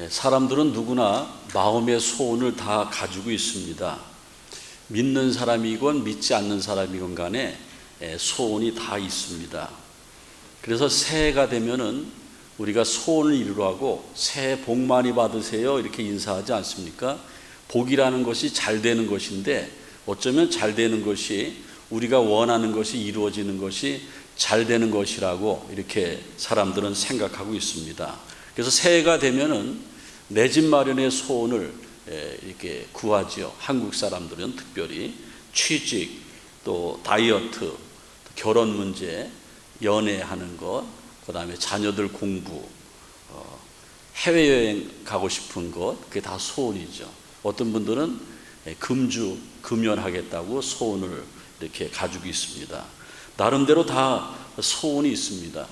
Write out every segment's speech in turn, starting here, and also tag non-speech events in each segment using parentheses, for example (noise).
예, 사람들은 누구나 마음의 소원을 다 가지고 있습니다. 믿는 사람이건 믿지 않는 사람이건 간에 예, 소원이 다 있습니다. 그래서 새해가 되면은 우리가 소원을 이루려 하고 새해 복 많이 받으세요 이렇게 인사하지 않습니까? 복이라는 것이 잘 되는 것인데 어쩌면 잘 되는 것이 우리가 원하는 것이 이루어지는 것이 잘 되는 것이라고 이렇게 사람들은 생각하고 있습니다. 그래서 새해가 되면은 내 집 마련의 소원을 에, 이렇게 구하지요. 한국 사람들은 특별히 취직, 또 다이어트, 또 결혼 문제, 연애하는 것, 그 다음에 자녀들 공부, 어, 해외여행 가고 싶은 것, 그게 다 소원이죠. 어떤 분들은 예, 금주, 금연하겠다고 소원을 이렇게 가지고 있습니다. 나름대로 다 소원이 있습니다.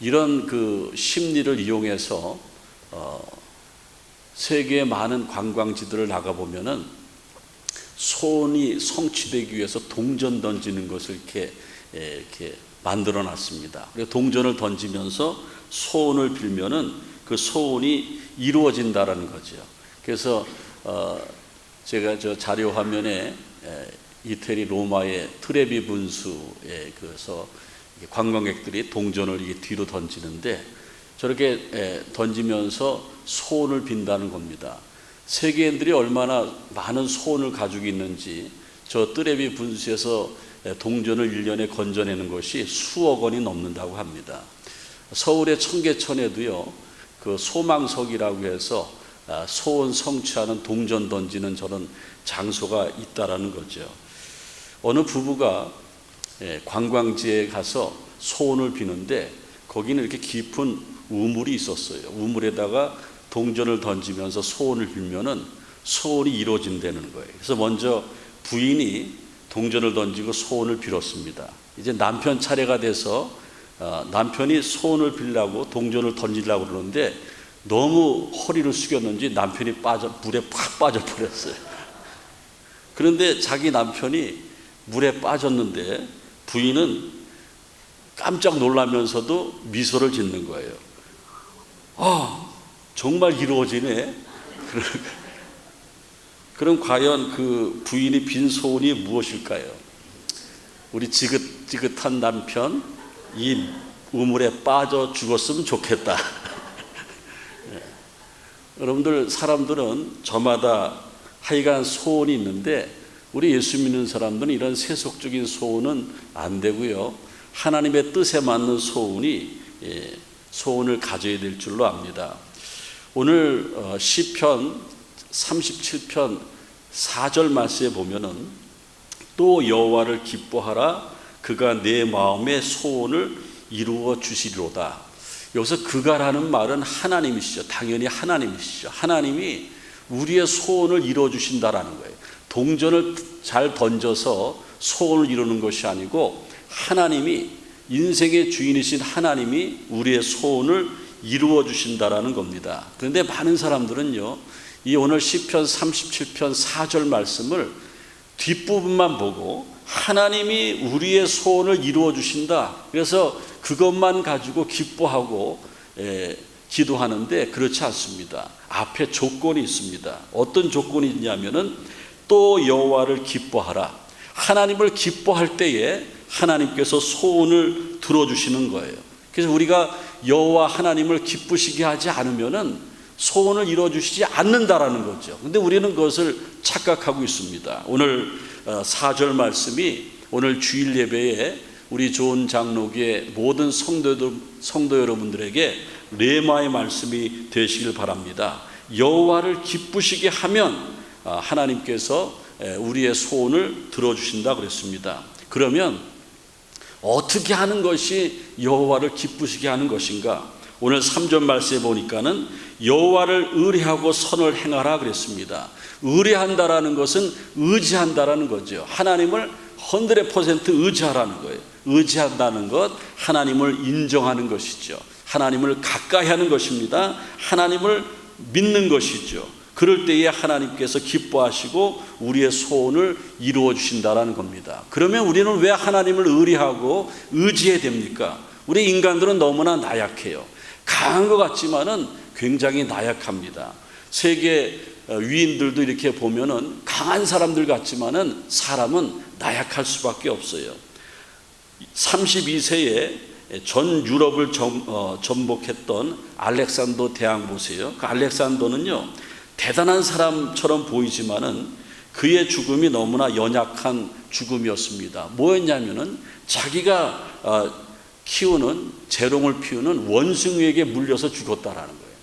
이런 그 심리를 이용해서 어, 세계의 많은 관광지들을 나가 보면은 소원이 성취되기 위해서 동전 던지는 것을 이렇게 예, 이렇게 만들어 놨습니다. 동전을 던지면서 소원을 빌면은 그 소원이 이루어진다라는 거죠. 그래서 어 제가 저 자료 화면에 에, 이태리 로마의 트레비 분수에 그래서 관광객들이 동전을 뒤로 던지는데 저렇게 에, 던지면서 소원을 빈다는 겁니다. 세계인들이 얼마나 많은 소원을 가지고 있는지 저 트레비 분수에서 에, 동전을 1년에 건져내는 것이 수억 원이 넘는다고 합니다. 서울의 청계천에도요, 그 소망석이라고 해서 아, 소원 성취하는 동전 던지는 저런 장소가 있다라는 거죠. 어느 부부가 예, 관광지에 가서 소원을 비는데 거기는 이렇게 깊은 우물이 있었어요. 우물에다가 동전을 던지면서 소원을 빌면은 소원이 이루어진다는 거예요. 그래서 먼저 부인이 동전을 던지고 소원을 빌었습니다. 이제 남편 차례가 돼서 어, 남편이 소원을 빌라고 동전을 던지려고 그러는데 너무 허리를 숙였는지 남편이 빠져 물에 팍 빠져버렸어요. (laughs) 그런데 자기 남편이 물에 빠졌는데 부인은 깜짝 놀라면서도 미소를 짓는 거예요. 아, 정말 이루어지네. 그럼 과연 그 부인이 빈 소원이 무엇일까요? 우리 지긋지긋한 남편 이 우물에 빠져 죽었으면 좋겠다. 여러분들 사람들은 저마다 하여간 소원이 있는데 우리 예수 믿는 사람들은 이런 세속적인 소원은 안 되고요. 하나님의 뜻에 맞는 소원이 예, 소원을 가져야 될 줄로 압니다. 오늘 어, 시편 37편 4절 말씀에 보면은 또 여호와를 기뻐하라 그가 내 마음의 소원을 이루어 주시리로다. 여기서 그가라는 말은 하나님이시죠. 당연히 하나님이시죠. 하나님이 우리의 소원을 이루어 주신다라는 거예요. 동전을 잘 던져서 소원을 이루는 것이 아니고 하나님이 인생의 주인이신 하나님이 우리의 소원을 이루어 주신다라는 겁니다. 그런데 많은 사람들은요. 이 오늘 시편 37편 4절 말씀을 뒷부분만 보고 하나님이 우리의 소원을 이루어 주신다. 그래서 그것만 가지고 기뻐하고 에, 기도하는데 그렇지 않습니다. 앞에 조건이 있습니다. 어떤 조건이 있냐면은 또 여호와를 기뻐하라. 하나님을 기뻐할 때에 하나님께서 소원을 들어 주시는 거예요. 그래서 우리가 여호와 하나님을 기쁘시게 하지 않으면은 소원을 이루어 주시지 않는다라는 거죠. 근데 우리는 그것을 착각하고 있습니다. 오늘 4절 말씀이 오늘 주일 예배에 우리 좋은 장로교의 모든 성도들, 성도 여러분들에게 레마의 말씀이 되시길 바랍니다. 여호와를 기쁘시게 하면 하나님께서 우리의 소원을 들어주신다 그랬습니다. 그러면 어떻게 하는 것이 여호와를 기쁘시게 하는 것인가? 오늘 3절 말씀에 보니까는 여호와를 의뢰하고 선을 행하라 그랬습니다. 의뢰한다라는 것은 의지한다라는 거죠. 하나님을 100% 의지하라는 거예요. 의지한다는 것, 하나님을 인정하는 것이죠. 하나님을 가까이 하는 것입니다. 하나님을 믿는 것이죠. 그럴 때에 하나님께서 기뻐하시고 우리의 소원을 이루어 주신다라는 겁니다. 그러면 우리는 왜 하나님을 의리하고 의지해야 됩니까? 우리 인간들은 너무나 나약해요. 강한 것 같지만은 굉장히 나약합니다. 세계 어, 위인들도 이렇게 보면은 강한 사람들 같지만은 사람은 나약할 수밖에 없어요. 32세에 전 유럽을 전, 어, 전복했던 알렉산더 대왕 보세요. 그 알렉산더는요 대단한 사람처럼 보이지만은 그의 죽음이 너무나 연약한 죽음이었습니다. 뭐였냐면은 자기가 어, 키우는 재롱을 피우는 원숭이에게 물려서 죽었다라는 거예요.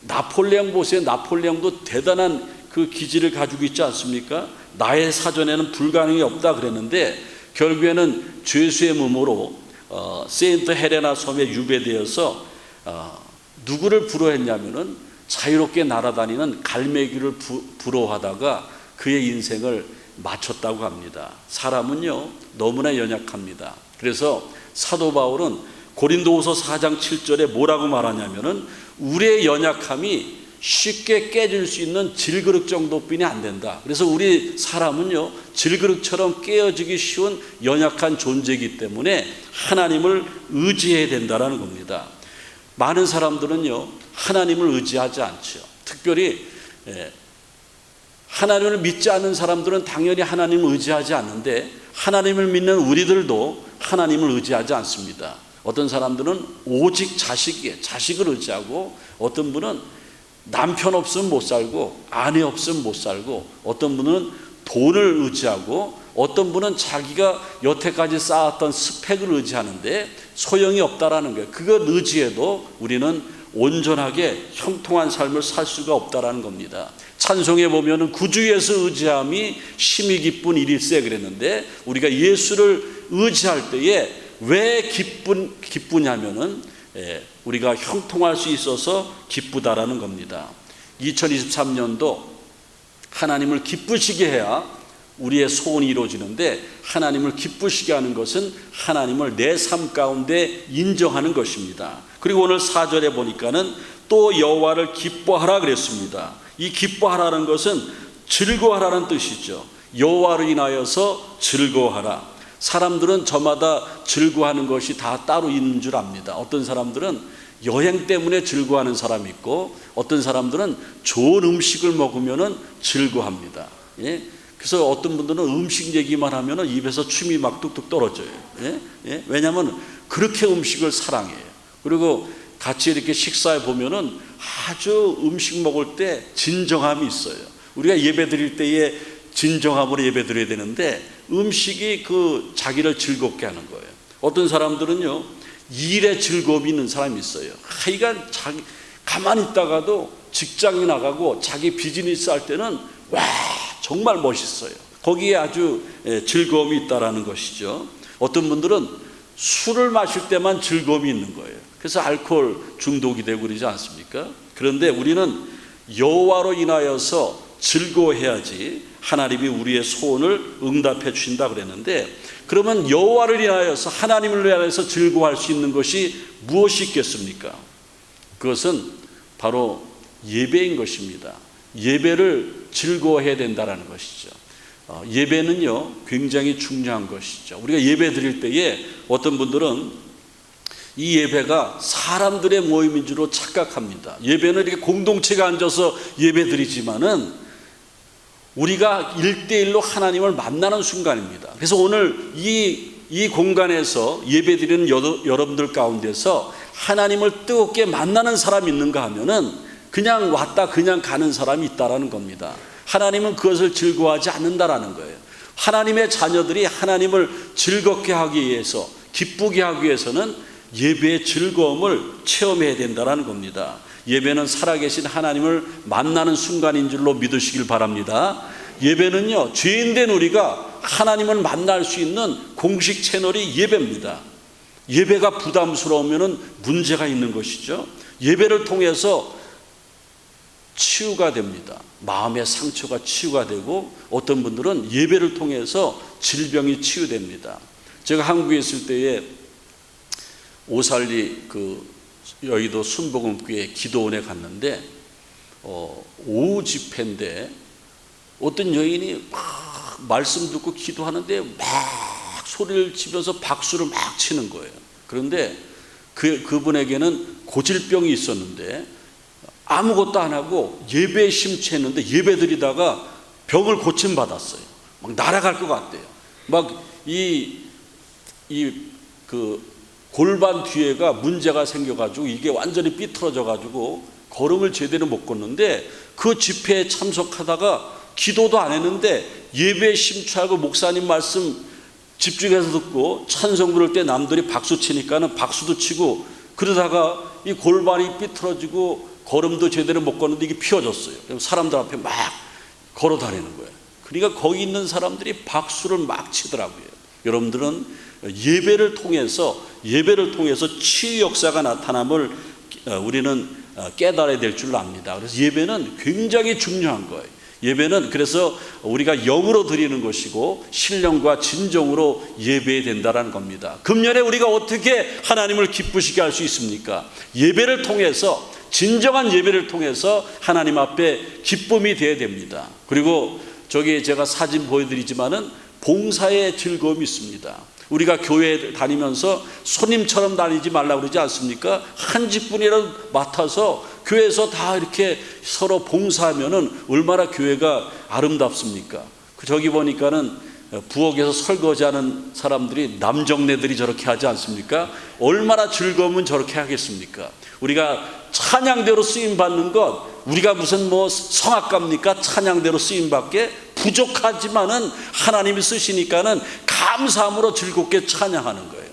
나폴레옹 보세요. 나폴레옹도 대단한 그 기질을 가지고 있지 않습니까? 나의 사전에는 불가능이 없다 그랬는데 결국에는 죄수의 몸으로 어, 세인트 헤레나 섬에 유배되어서 어, 누구를 부러했냐면은 자유롭게 날아다니는 갈매기를 부, 부러워하다가 그의 인생을 마쳤다고 합니다. 사람은요 너무나 연약합니다. 그래서 사도 바울은 고린도후서 4장 7절에 뭐라고 말하냐면은 우리의 연약함이 쉽게 깨질 수 있는 질그릇 정도뿐이 안 된다. 그래서 우리 사람은요, 질그릇처럼 깨어지기 쉬운 연약한 존재이기 때문에 하나님을 의지해야 된다라는 겁니다. 많은 사람들은요, 하나님을 의지하지 않죠. 특별히 예, 하나님을 믿지 않는 사람들은 당연히 하나님을 의지하지 않는데 하나님을 믿는 우리들도 하나님을 의지하지 않습니다. 어떤 사람들은 오직 자식이에요. 자식을 의지하고 어떤 분은 남편 없으면 못 살고 아내 없으면 못 살고 어떤 분은 돈을 의지하고 어떤 분은 자기가 여태까지 쌓았던 스펙을 의지하는데 소용이 없다라는 거예요. 그것 의지해도 우리는 온전하게 형통한 삶을 살 수가 없다라는 겁니다. 찬송에 보면은 구주 예수 의지함이 심히 기쁜 일일세 그랬는데 우리가 예수를 의지할 때에 왜 기쁜 기쁘냐면은 예, 우리가 형통할 수 있어서 기쁘다라는 겁니다. 2023년도 하나님을 기쁘시게 해야 우리의 소원이 이루어지는데 하나님을 기쁘시게 하는 것은 하나님을 내 삶 가운데 인정하는 것입니다. 그리고 오늘 4절에 보니까는 또 여호와를 기뻐하라 그랬습니다. 이 기뻐하라는 것은 즐거워하라는 뜻이죠. 여호와로 인하여서 즐거워하라. 사람들은 저마다 즐거워하는 것이 다 따로 있는 줄 압니다. 어떤 사람들은 여행 때문에 즐거워하는 사람이 있고 어떤 사람들은 좋은 음식을 먹으면 즐거워합니다. 예? 그래서 어떤 분들은 음식 얘기만 하면 입에서 침이 막 뚝뚝 떨어져요. 예? 예? 왜냐하면 그렇게 음식을 사랑해요. 그리고 같이 이렇게 식사해 보면은 아주 음식 먹을 때 진정함이 있어요. 우리가 예배 드릴 때에 진정함으로 예배 드려야 되는데 음식이 그 자기를 즐겁게 하는 거예요. 어떤 사람들은요, 일에 즐거움이 있는 사람이 있어요. 하여간 자기, 가만히 있다가도 직장에 나가고 자기 비즈니스 할 때는 와, 정말 멋있어요. 거기에 아주 예, 즐거움이 있다라는 것이죠. 어떤 분들은 술을 마실 때만 즐거움이 있는 거예요. 그래서 알코올 중독이 되고 그러지 않습니까? 그런데 우리는 여호와로 인하여서 즐거워해야지 하나님이 우리의 소원을 응답해 주신다 그랬는데 그러면 여호와를 인하여서 하나님을 위하여서 즐거워할 수 있는 것이 무엇이 있겠습니까? 그것은 바로 예배인 것입니다. 예배를 즐거워해야 된다라는 것이죠. 어, 예배는요 굉장히 중요한 것이죠. 우리가 예배 드릴 때에 어떤 분들은 이 예배가 사람들의 모임인 줄로 착각합니다. 예배는 이렇게 공동체가 앉아서 예배 드리지만은 우리가 일대일로 하나님을 만나는 순간입니다. 그래서 오늘 이, 이 공간에서 예배 드리는 여러분들 가운데서 하나님을 뜨겁게 만나는 사람이 있는가 하면은 그냥 왔다 그냥 가는 사람이 있다라는 겁니다. 하나님은 그것을 즐거워하지 않는다라는 거예요. 하나님의 자녀들이 하나님을 즐겁게 하기 위해서 기쁘게 하기 위해서는 예배의 즐거움을 체험해야 된다라는 겁니다. 예배는 살아계신 하나님을 만나는 순간인 줄로 믿으시길 바랍니다. 예배는요, 죄인된 우리가 하나님을 만날 수 있는 공식 채널이 예배입니다. 예배가 부담스러우면 문제가 있는 것이죠. 예배를 통해서 치유가 됩니다. 마음의 상처가 치유가 되고 어떤 분들은 예배를 통해서 질병이 치유됩니다. 제가 한국에 있을 때에 오살리 그 여의도 순복음교회 기도원에 갔는데 어, 오후 집회인데 어떤 여인이 막 말씀 듣고 기도하는데 막 소리를 치면서 박수를 막 치는 거예요. 그런데 그 그분에게는 고질병이 있었는데 아무것도 안 하고 예배에 심취했는데 예배 드리다가 병을 고침 받았어요. 막 날아갈 것 같대요. 막 이 이 그 골반 뒤에가 문제가 생겨가지고 이게 완전히 삐뚤어져가지고 걸음을 제대로 못 걷는데 그 집회에 참석하다가 기도도 안 했는데 예배에 심취하고 목사님 말씀 집중해서 듣고 찬송 부를 때 남들이 박수 치니까는 박수도 치고 그러다가 이 골반이 삐뚤어지고 걸음도 제대로 못 걷는데 이게 피어졌어요. 그럼 사람들 앞에 막 걸어 다니는 거예요. 그러니까 거기 있는 사람들이 박수를 막 치더라고요. 여러분들은 예배를 통해서 예배를 통해서 치유 역사가 나타남을 어, 우리는 어, 깨달아야 될 줄 압니다. 그래서 예배는 굉장히 중요한 거예요. 예배는 그래서 우리가 영으로 드리는 것이고 신령과 진정으로 예배해야 된다는 겁니다. 금년에 우리가 어떻게 하나님을 기쁘시게 할 수 있습니까? 예배를 통해서 진정한 예배를 통해서 하나님 앞에 기쁨이 되어야 됩니다. 그리고 저기 제가 사진 보여드리지만은 봉사의 즐거움이 있습니다. 우리가 교회 다니면서 손님처럼 다니지 말라고 그러지 않습니까? 한 직분이라도 맡아서 교회에서 다 이렇게 서로 봉사하면은 얼마나 교회가 아름답습니까? 그 저기 보니까는 부엌에서 설거지하는 사람들이 남정네들이 저렇게 하지 않습니까? 얼마나 즐거우면 저렇게 하겠습니까? 우리가 찬양대로 쓰임 받는 것 우리가 무슨 뭐 성악가입니까? 찬양대로 쓰임 받게 부족하지만은 하나님이 쓰시니까는 감사함으로 즐겁게 찬양하는 거예요.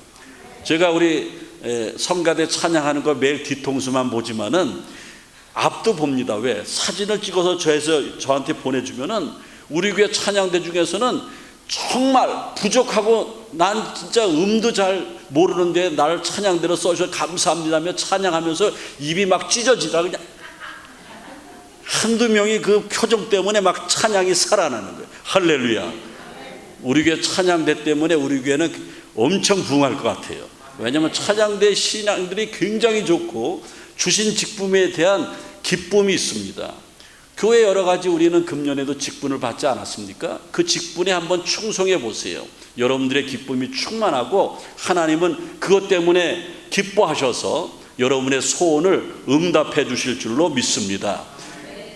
제가 우리 에, 성가대 찬양하는 거 매일 뒤통수만 보지만은 앞도 봅니다. 왜? 사진을 찍어서 저에서 저한테 보내주면은 우리 교회 찬양대 중에서는 정말 부족하고 난 진짜 음도 잘 모르는데 나를 찬양대로 써주셔서 감사합니다며 찬양하면서 입이 막 찢어지다 그냥 한두 명이 그 표정 때문에 막 찬양이 살아나는 거예요. 할렐루야. 우리 교회 찬양대 때문에 우리 교회는 엄청 부흥할 것 같아요. 왜냐하면 찬양대 신앙들이 굉장히 좋고 주신 직분에 대한 기쁨이 있습니다. 교회 여러 가지 우리는 금년에도 직분을 받지 않았습니까? 그 직분에 한번 충성해 보세요. 여러분들의 기쁨이 충만하고 하나님은 그것 때문에 기뻐하셔서 여러분의 소원을 응답해 주실 줄로 믿습니다.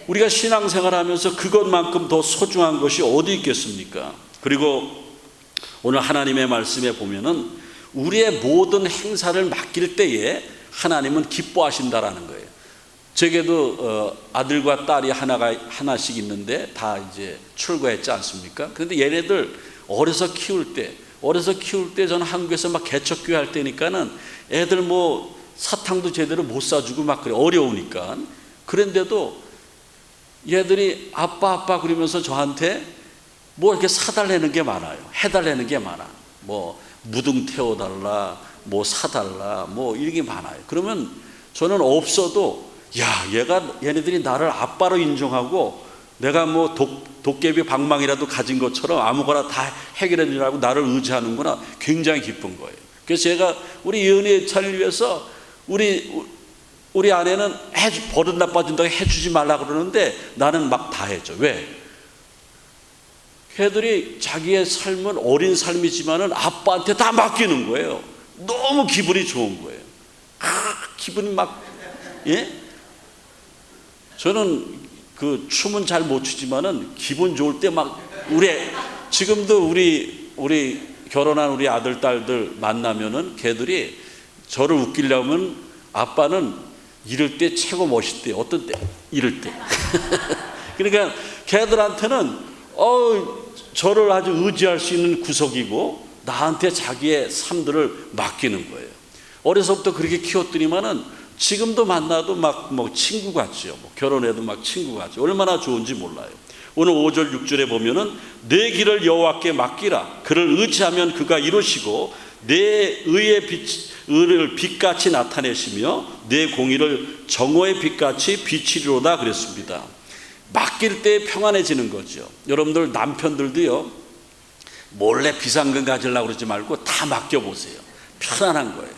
우리가 신앙생활 하면서 그것만큼 더 소중한 것이 어디 있겠습니까? 그리고 오늘 하나님의 말씀에 보면은 우리의 모든 행사를 맡길 때에 하나님은 기뻐하신다라는 거예요. 제게도 어, 아들과 딸이 하나가 하나씩 있는데 다 이제 출가했지 않습니까? 그런데 얘네들 어려서 키울 때, 어려서 키울 때 저는 한국에서 막 개척교회 할 때니까는 애들 뭐 사탕도 제대로 못 사주고 막 그래 어려우니까 그런데도 얘들이 아빠 아빠 그러면서 저한테 뭐 이렇게 사달라는 게 많아요. 해달라는 게 많아. 뭐 무등 태워달라, 뭐 사달라, 뭐 이런 게 많아요. 그러면 저는 없어도 야 얘가 얘네들이 나를 아빠로 인정하고 내가 뭐 독, 도깨비 방망이라도 가진 것처럼 아무거나 다 해결해 주라고 나를 의지하는구나 굉장히 기쁜 거예요. 그래서 제가 우리 연애 차를 위해서 우리 우리 아내는 해주, 버릇 나빠진다고 해주지 말라 그러는데 나는 막 다 해줘. 왜? 걔들이 자기의 삶은 어린 삶이지만은 아빠한테 다 맡기는 거예요. 너무 기분이 좋은 거예요. 아, 기분이 막, 예? 저는 그 춤은 잘 못 추지만은 기분 좋을 때 막 우리 지금도 우리 우리 결혼한 우리 아들 딸들 만나면은 걔들이 저를 웃기려면 아빠는 이럴 때 최고 멋있대. 어떤 때? 이럴 때. (laughs) 그러니까 걔들한테는 어 저를 아주 의지할 수 있는 구석이고 나한테 자기의 삶들을 맡기는 거예요. 어려서부터 그렇게 키웠더니만은 지금도 만나도 막 뭐 친구 같죠. 뭐 결혼해도 막 친구 같죠. 얼마나 좋은지 몰라요. 오늘 5절 6절에 보면은 내 길을 여호와께 맡기라. 그를 의지하면 그가 이루시고 내 의의 빛 의를 빛같이 나타내시며 내 공의를 정오의 빛같이 비치리로다 그랬습니다. 맡길 때 평안해지는 거죠. 여러분들 남편들도요. 몰래 비상금 가지려고 그러지 말고 다 맡겨 보세요. 편안한 거예요.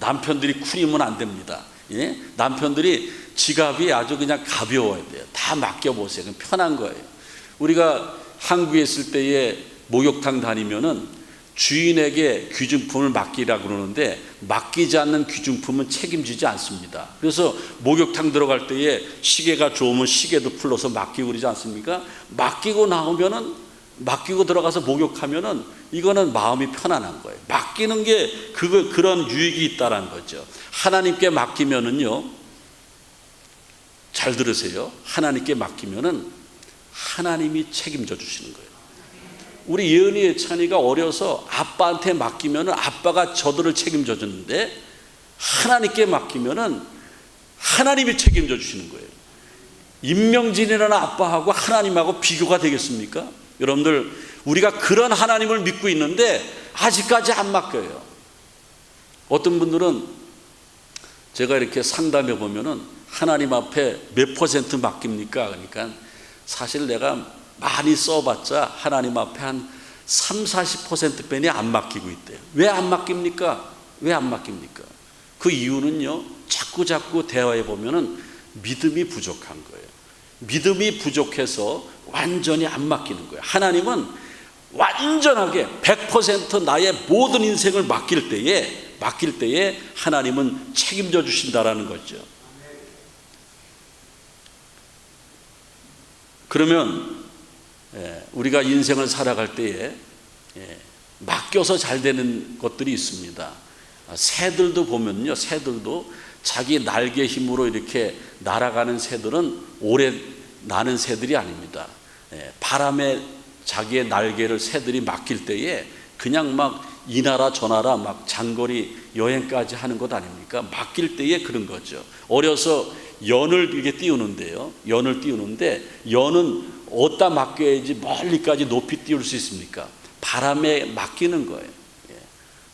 남편들이 쿨이면 안 됩니다. 예? 남편들이 지갑이 아주 그냥 가벼워야 돼요. 다 맡겨 보세요. 그럼 편한 거예요. 우리가 한국에 있을 때에 목욕탕 다니면은 주인에게 귀중품을 맡기라 그러는데 맡기지 않는 귀중품은 책임지지 않습니다. 그래서 목욕탕 들어갈 때에 시계가 좋으면 시계도 풀러서 맡기고 그러지 않습니까? 맡기고 나오면은 맡기고 들어가서 목욕하면은 이거는 마음이 편안한 거예요. 맡기는 게 그거 그런 유익이 있다라는 거죠. 하나님께 맡기면은요. 잘 들으세요. 하나님께 맡기면은 하나님이 책임져 주시는 거예요. 우리 예은이 예찬이가 어려서 아빠한테 맡기면은 아빠가 저들을 책임져 주는데 하나님께 맡기면은 하나님이 책임져 주시는 거예요. 임명진이라는 아빠하고 하나님하고 비교가 되겠습니까? 여러분들 우리가 그런 하나님을 믿고 있는데 아직까지 안 맡겨요. 어떤 분들은 제가 이렇게 상담해 보면은 하나님 앞에 몇 퍼센트 맡깁니까? 그러니까 사실 내가 많이 써봤자 하나님 앞에 한 3, 40% 뺀이 안 맡기고 있대요. 왜 안 맡깁니까? 왜 안 맡깁니까? 그 이유는요, 자꾸 자꾸 대화해 보면은 믿음이 부족한 거예요. 믿음이 부족해서 완전히 안 맡기는 거예요. 하나님은 완전하게 100% 나의 모든 인생을 맡길 때에 맡길 때에 하나님은 책임져 주신다라는 거죠. 그러면 예, 우리가 인생을 살아갈 때에 예, 맡겨서 잘 되는 것들이 있습니다. 아, 새들도 보면요, 새들도 자기 날개 힘으로 이렇게 날아가는 새들은 오래 나는 새들이 아닙니다. 예, 바람에 자기의 날개를 새들이 맡길 때에 그냥 막 이 나라 저 나라 막 장거리 여행까지 하는 것 아닙니까? 맡길 때에 그런 거죠. 어려서 연을 이렇게 띄우는데요. 연을 띄우는데 연은 어디다 맡겨야지 멀리까지 높이 띄울 수 있습니까? 바람에 맡기는 거예요. 예.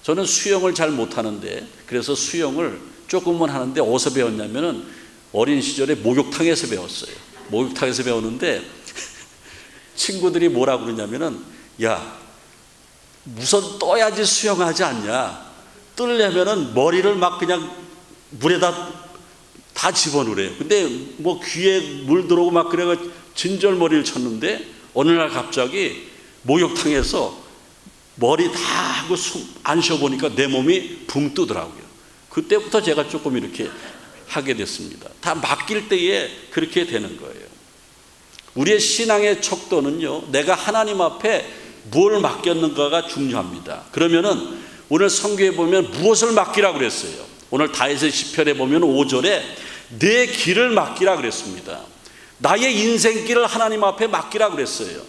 저는 수영을 잘 못하는데 그래서 수영을 조금만 하는데 어디서 배웠냐면은 어린 시절에 목욕탕에서 배웠어요. 목욕탕에서 배우는데 친구들이 뭐라 그러냐면은 야 우선 떠야지 수영하지 않냐 뜨려면은 머리를 막 그냥 물에다 다 집어넣으래요. 근데 뭐 귀에 물 들어오고 막 그래가 진절머리를 쳤는데 어느 날 갑자기 목욕탕에서 머리 다 하고 숨안 쉬어보니까 내 몸이 붕 뜨더라고요. 그때부터 제가 조금 이렇게 하게 됐습니다. 다 맡길 때에 그렇게 되는 거예요. 우리의 신앙의 척도는요, 내가 하나님 앞에 무엇을 맡겼는가가 중요합니다. 그러면은 오늘 성경에 보면 무엇을 맡기라 그랬어요. 오늘 다윗의 시편에 보면 5절에 내 길을 맡기라 그랬습니다. 나의 인생길을 하나님 앞에 맡기라 그랬어요.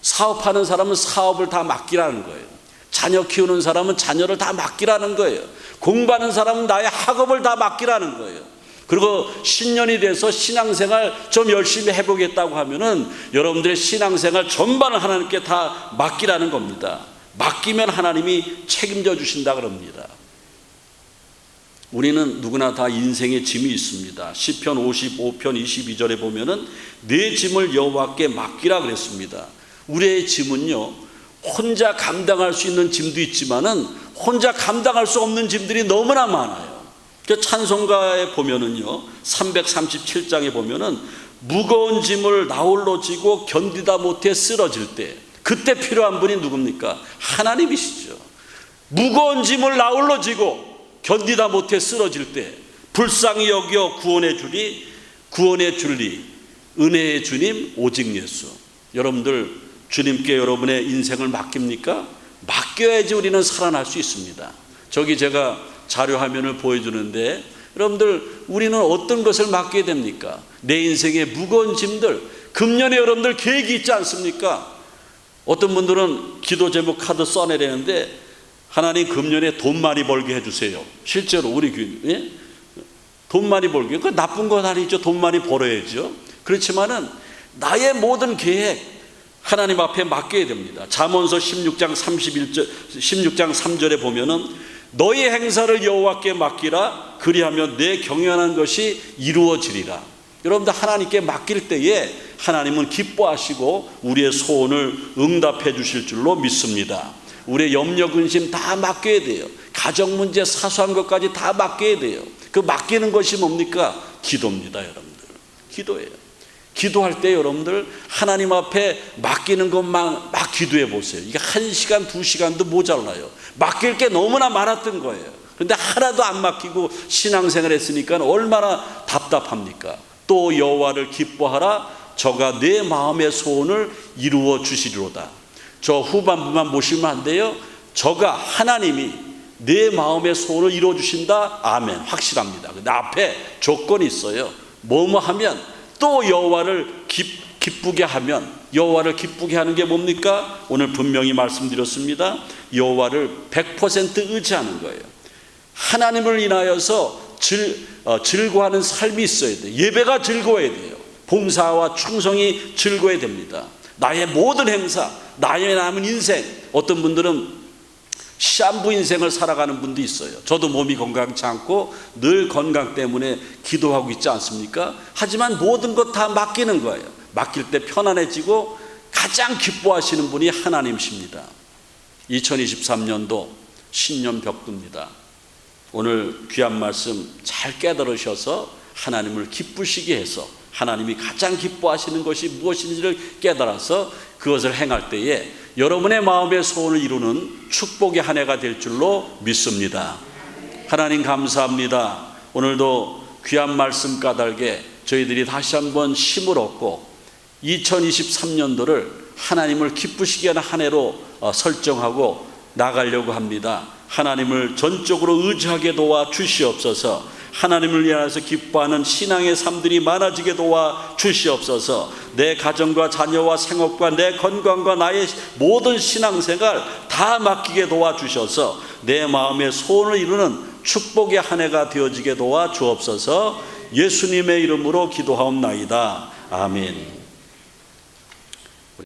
사업하는 사람은 사업을 다 맡기라는 거예요. 자녀 키우는 사람은 자녀를 다 맡기라는 거예요. 공부하는 사람은 나의 학업을 다 맡기라는 거예요. 그리고 신년이 돼서 신앙생활 좀 열심히 해보겠다고 하면은 여러분들의 신앙생활 전반을 하나님께 다 맡기라는 겁니다. 맡기면 하나님이 책임져 주신다 그럽니다. 우리는 누구나 다 인생의 짐이 있습니다. 시편 55편 22절에 보면은 내 짐을 여호와께 맡기라 그랬습니다. 우리의 짐은요 혼자 감당할 수 있는 짐도 있지만은 혼자 감당할 수 없는 짐들이 너무나 많아요. 그 찬송가에 보면은요 337장에 보면은 무거운 짐을 나홀로 지고 견디다 못해 쓰러질 때 그때 필요한 분이 누굽니까? 하나님이시죠. 무거운 짐을 나홀로 지고 견디다 못해 쓰러질 때 불쌍히 여겨 구원해 주리 구원해 줄리 은혜의 주님 오직 예수. 여러분들 주님께 여러분의 인생을 맡깁니까? 맡겨야지 우리는 살아날 수 있습니다. 저기 제가 자료 화면을 보여주는데 여러분들 우리는 어떤 것을 맡게 됩니까? 내 인생의 무거운 짐들 금년에 여러분들 계획이 있지 않습니까? 어떤 분들은 기도 제목 카드 써내려는데 하나님 금년에 돈 많이 벌게 해주세요. 실제로 우리 교인 예? 돈 많이 벌게 그 나쁜 건 아니죠. 돈 많이 벌어야죠. 그렇지만은 나의 모든 계획 하나님 앞에 맡겨야 됩니다. 잠언서 16장 31절 16장 3절에 보면은 너희 행사를 여호와께 맡기라 그리하면 내 경영하는 것이 이루어지리라. 여러분들 하나님께 맡길 때에 하나님은 기뻐하시고 우리의 소원을 응답해 주실 줄로 믿습니다. 우리의 염려 근심 다 맡겨야 돼요. 가정 문제 사소한 것까지 다 맡겨야 돼요. 그 맡기는 것이 뭡니까? 기도입니다, 여러분들. 기도예요. 기도할 때 여러분들 하나님 앞에 맡기는 것만 막 기도해 보세요. 이게 한 시간, 두 시간도 모자라요. 맡길 게 너무나 많았던 거예요. 그런데 하나도 안 맡기고 신앙생활 했으니까 얼마나 답답합니까? 또 여호와를 기뻐하라. 저가 내 마음의 소원을 이루어 주시리로다. 저 후반부만 보시면 안 돼요. 저가 하나님이 내 마음의 소원을 이루어 주신다. 아멘. 확실합니다. 근데 앞에 조건이 있어요. 뭐뭐 하면 또 여호와를 기, 기쁘게 하면 여호와를 기쁘게 하는 게 뭡니까? 오늘 분명히 말씀드렸습니다. 여호와를 100% 의지하는 거예요. 하나님을 인하여서 즐, 어, 즐거워하는 삶이 있어야 돼요. 예배가 즐거워야 돼요. 봉사와 충성이 즐거워야 됩니다. 나의 모든 행사, 나의 남은 인생, 어떤 분들은 시한부 인생을 살아가는 분도 있어요. 저도 몸이 건강치 않고 늘 건강 때문에 기도하고 있지 않습니까? 하지만 모든 것 다 맡기는 거예요. 맡길 때 편안해지고 가장 기뻐하시는 분이 하나님이십니다. 2023년도 신년 벽두입니다. 오늘 귀한 말씀 잘 깨달으셔서 하나님을 기쁘시게 해서 하나님이 가장 기뻐하시는 것이 무엇인지를 깨달아서 그것을 행할 때에 여러분의 마음의 소원을 이루는 축복의 한 해가 될 줄로 믿습니다. 하나님 감사합니다. 오늘도 귀한 말씀 까닭에 저희들이 다시 한번 힘을 얻고 2023년도를 하나님을 기쁘시게 하는 한 해로 어, 설정하고 나가려고 합니다. 하나님을 전적으로 의지하게 도와 주시옵소서. 하나님을 위하여서 기뻐하는 신앙의 삶들이 많아지게 도와 주시옵소서. 내 가정과 자녀와 생업과 내 건강과 나의 모든 신앙생활 다 맡기게 도와 주셔서 내 마음의 소원을 이루는 축복의 한 해가 되어지게 도와 주옵소서. 예수님의 이름으로 기도하옵나이다. 아멘.